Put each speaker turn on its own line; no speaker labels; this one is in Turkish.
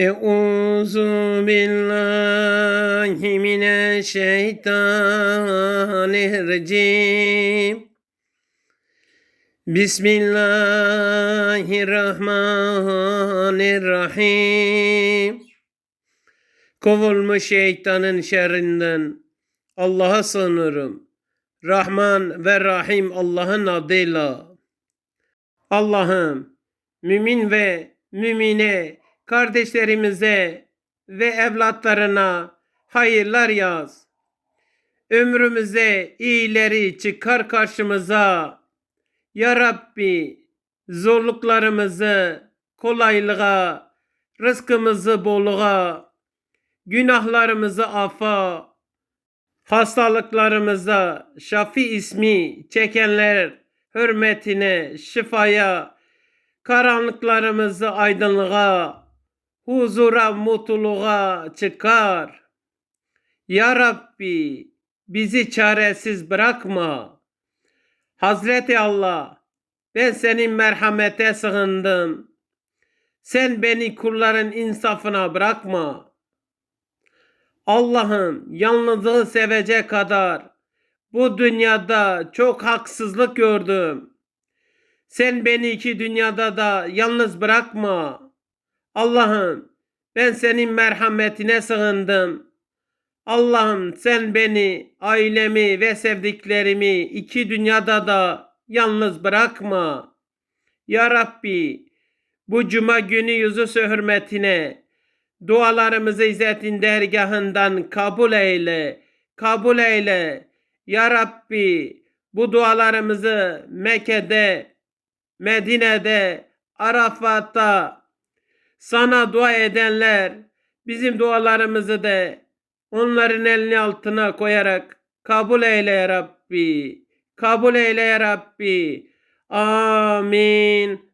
Euzu billahi mineşşeytanirracim. Bismillahirrahmanirrahim. Kovulmuş şeytanın şerrinden Allah'a sığınırım. Rahman ve Rahim Allah'ın adıyla. Allah'ım mümin ve mümine kardeşlerimize ve evlatlarına hayırlar yaz. Ömrümüze iyileri çıkar karşımıza. Ya Rabbi zorluklarımızı kolaylığa, rızkımızı bolluğa, günahlarımızı affa, hastalıklarımıza Şafi ismi çekenler hürmetine, şifaya, karanlıklarımızı aydınlığa, huzura, mutluluğa çıkar. Ya Rabbi bizi çaresiz bırakma. Hazreti Allah ben senin merhamete sığındım. Sen beni kulların insafına bırakma. Allah'ım yalnızlığı sevecek kadar bu dünyada çok haksızlık gördüm. Sen beni iki dünyada da yalnız bırakma. Allah'ım ben senin merhametine sığındım. Allah'ım sen beni, ailemi ve sevdiklerimi iki dünyada da yalnız bırakma. Ya Rabbi bu cuma günü yüzü hürmetine dualarımızı İzzet'in dergahından kabul eyle, kabul eyle. Ya Rabbi bu dualarımızı Mekke'de, Medine'de, Arafat'ta sana dua edenler bizim dualarımızı da onların elini altına koyarak kabul eyle ya Rabbi. Kabul eyle ya Rabbi. Amin.